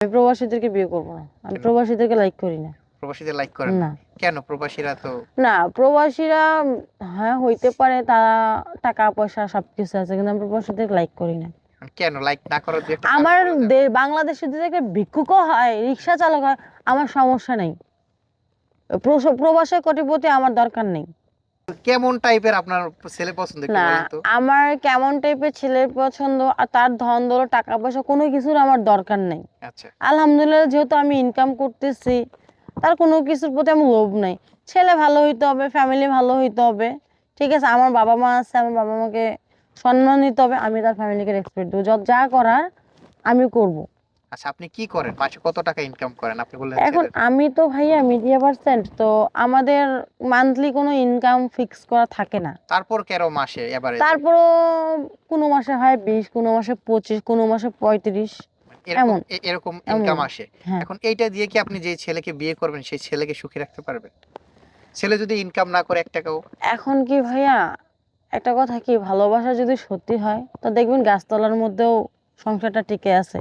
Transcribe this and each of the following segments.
আমি প্রবাসীদেরকে বিয়ে করব না। আমি প্রবাসীদেরকে লাইক করি না। প্রবাসীদের লাইক করেন না? কেন? প্রবাসীরা তো না প্রবাসীরা হ্যাঁ হইতে পারে তারা টাকা পয়সা সবকিছু আছে কিন্তু আমি প্রবাসীদেরকে লাইক করি না। কেন? লাইক না করার যে আমার বাংলাদেশে যদি একটা ভিক্ষুকও হয় রিক্সা চালক হয় আমার সমস্যা নেই। প্রবাসের কোটিপতি আমার দরকার নেই। কেমন টাইপের আপনার ছেলে পছন্দ না আমার কেমন টাইপের ছেলের পছন্দ আর তার ধন দৌলত টাকা পয়সা কোনো কিছুর আমার দরকার নেই। আচ্ছা। আলহামদুলিল্লাহ যেহেতু আমি ইনকাম করতেছি তার কোনো কিছুর প্রতি আমার লোভ নাই। ছেলে ভালো হইতে হবে ফ্যামিলি ভালো হইতে হবে ঠিক আছে? আমার বাবা মা আছে আমার বাবা মাকে সম্মান দিতে হবে আমি তার ফ্যামিলিকে রেসপেক্ট দেবো। যত যা করার আমি করব। আচ্ছা আপনি কি করেন? মাসে কত টাকা ইনকাম করেন? আপনি বললেন এখন আমি তো ভাইয়া মিডিয়া পার্সেন্ট তো আমাদের মান্থলি কোনো ইনকাম ফিক্স করা থাকে না। তারপর কেন মাসে এবারে তারপরও কোনো মাসে হয় বিশ কোনো মাসে পঁচিশ কোনো মাসে পঁয়ত্রিশ এরকম এমন। এরকম ইনকাম আসে। হ্যাঁ। এখন এইটা দিয়ে কি আপনি যে ছেলেকে বিয়ে করবেন সেই ছেলেকে সুখী রাখতে পারবেন? ছেলে যদি ইনকাম না করে এক টাকাও? এখন কি ভাইয়া একটা কথা কি ভালোবাসা যদি সত্যি হয় তো দেখবেন গাছতলার মধ্যেও সংসারটা টিকে আছে।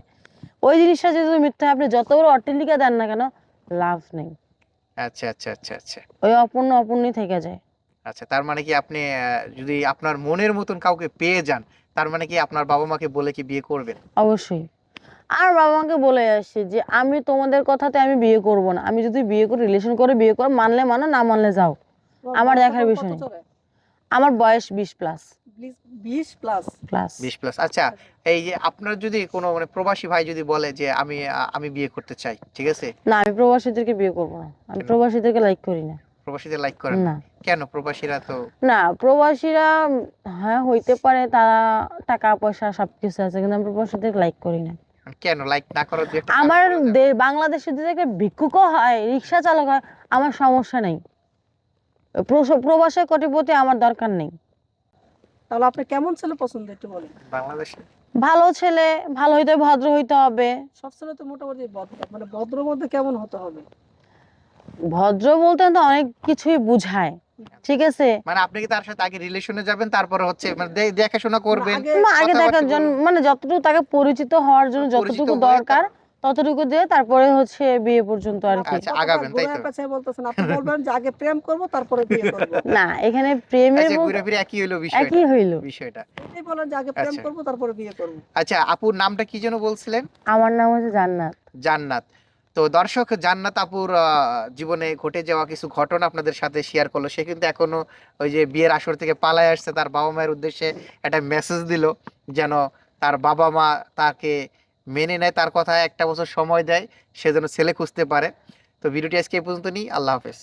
ওই জিনিসটা যদি মিথ্যা হয়, আপনি যত বড় অট্টালিকা দেন না কেন লাভ নেই। আচ্ছা আচ্ছা আচ্ছা আচ্ছা। ওই অপূর্ণ অপূর্ণই থেকে যায়। আচ্ছা তার মানে কি আপনি আহ, যদি আপনার মনের মতন কাউকে পেয়ে যান তার মানে কি আপনার বাবা মাকে বলে কি বিয়ে করবেন? অবশ্যই। আর বাবা মাকে বলে আসছি যে আমি তোমাদের কথাতে আমি বিয়ে করব না। আমি যদি বিয়ে করে রিলেশন করে বিয়ে করে মানলে মানো না মানলে যাও। আমার দেখার বিষয় নেই। আমার বয়স বিশ প্লাস বিশ প্লাস। প্লাস। বিশ প্লাস। আচ্ছা এই যে আপনার যদি কোনো মানে প্রবাসী ভাই যদি বলে যে আমি আমি বিয়ে করতে চাই ঠিক আছে? না আমি প্রবাসীদেরকে বিয়ে করব না। আমি? প্রবাসীদেরকে লাইক করি না। প্রবাসীদের লাইক করেন না? কেন? প্রবাসীরা তো না প্রবাসীরা হ্যাঁ হইতে পারে তারা টাকা পয়সা সবকিছু আছে কিন্তু আমি প্রবাসীদের লাইক করি না। কেন? লাইক না করার যে আমার বাংলাদেশে যদি একটা ভিক্ষুকও হয় রিক্সা চালক হয় আমার সমস্যা নেই। প্রস- প্রবাসের কোটিপতি আমার দরকার নেই। তাহলে আপনি কেমন ছেলে পছন্দ একটু বলেন। বাংলাদেশে? ভালো ছেলে ভালো হইতে হবে, ভদ্র হইতে হবে। সব ছেলে তো মোটামুটি ভদ্র মানে ভদ্র মধ্যে কেমন হতে হবে? ভদ্র বলতে তো অনেক কিছুই বুঝায় ঠিক আছে? মানে আপনি কি তার সাথে আগে রিলেশনে যাবেন তারপরে হচ্ছে মানে দেখাশোনা করবেন আগে দেখার জন্য মানে যতটুকু তাকে পরিচিত হওয়ার জন্য যতটুকু দরকার ততটুকু দিয়ে তারপরে হচ্ছে বিয়ে পর্যন্ত আর কি। আচ্ছা, আগাবেন, তাই তো? বলতেছেন আপনি বলবেন যে আগে প্রেম করব তারপরে বিয়ে করব। না এখানে প্রেমের আচ্ছা ঘুরে ফিরে একই হলো বিষয়টা একই হইল। বিষয়টা। এই বলেন যে আগে প্রেম আচ্ছা। করব তারপরে বিয়ে করব। আচ্ছা আপুর নামটা কি যেন বলছিলেন? আমার নাম হচ্ছে জান্নাত। জান্নাত। তো দর্শক জান্নাত আপুর আহ, জীবনে ঘটে যাওয়া কিছু ঘটনা আপনাদের সাথে শেয়ার করল। সে কিন্তু এখনও ওই যে বিয়ের আসর থেকে পালায় আসছে তার বাবা মায়ের উদ্দেশ্যে একটা মেসেজ দিল যেন তার বাবা মা তাকে মেনে নেয়, তার কথা একটা বছর সময় দেয় সেজন্য ছেলে খুঁজতে পারে। তো ভিডিওটি আজকে এই পর্যন্ত নিই আল্লাহ হাফেজ।